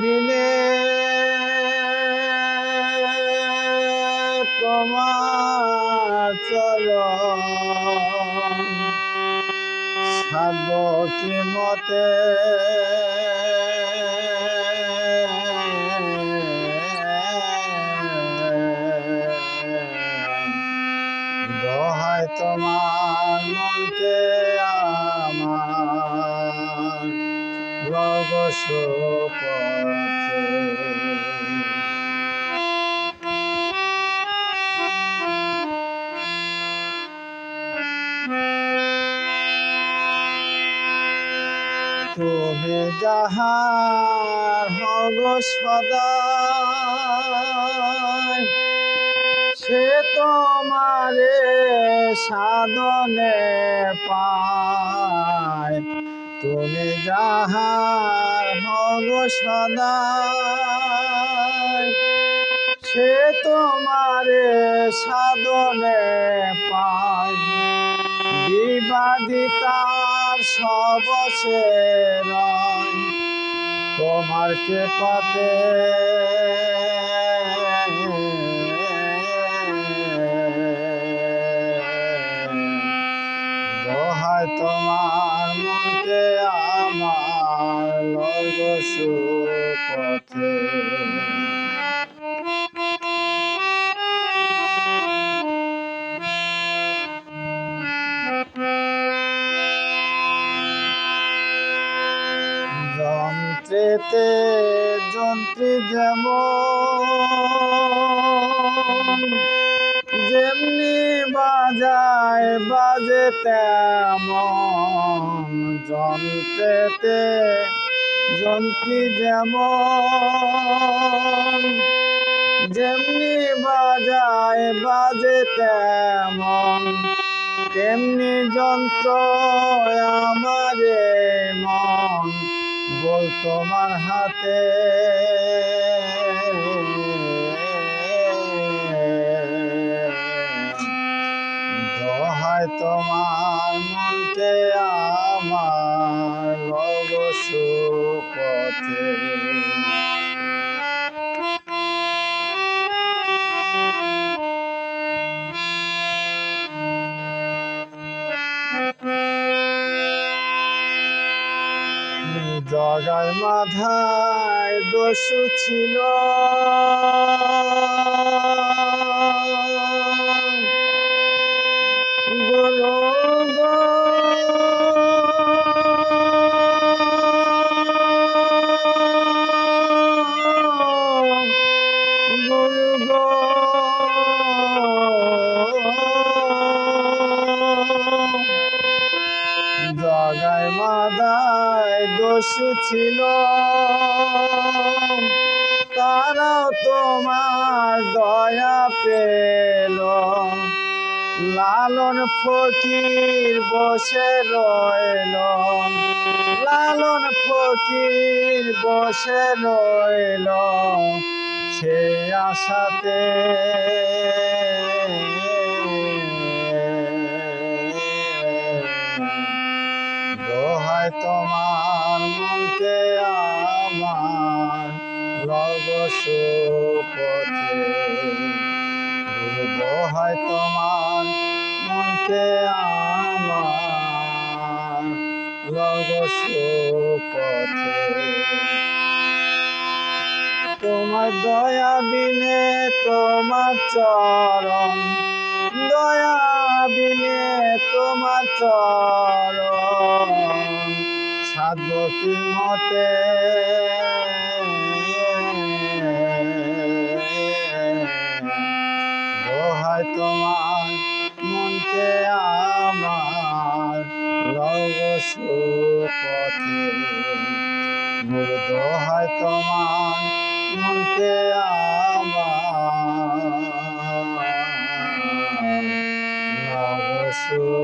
বিনে তোমার চরণ। সাধব কি মতে দোহাই তোমার মনকে আমার। তুমি যাহার হগ সদা সে তোমারে সাধনে পায়। তুমি যাহার সদা সে তোমারে সাধনে পায় বিবাদিতার সবসে তোমার কে পাতে লগসু পথে। যন্ত্রেতে যন্ত্রী যেমন যেমনি বাজায় বাজে তেমন যন্ত্রেতে যন্ত্রী যেমন যেমনি বাজায় বাজে তেমন তেমনি যন্ত্র আমারে মন বল তোমার হাতে। তোমার জগায় মাথায় দস্যু ছিল। জগায় মাদায় দস্যু ছিল। তারাও তোমার দয়া পেল। লালন ফকির বসে রইল। লালন ফকির বসে রইল। সে আশাতে পথে তোমার মনকে আমার লগসু পথে তোমার দয়া বিনে তোমার চরণ, দয়া বিনে তোমার চরণ সাধবতী মতে লগসু পথে গুরু দোহায় তোমার মনকে আমার। লগসু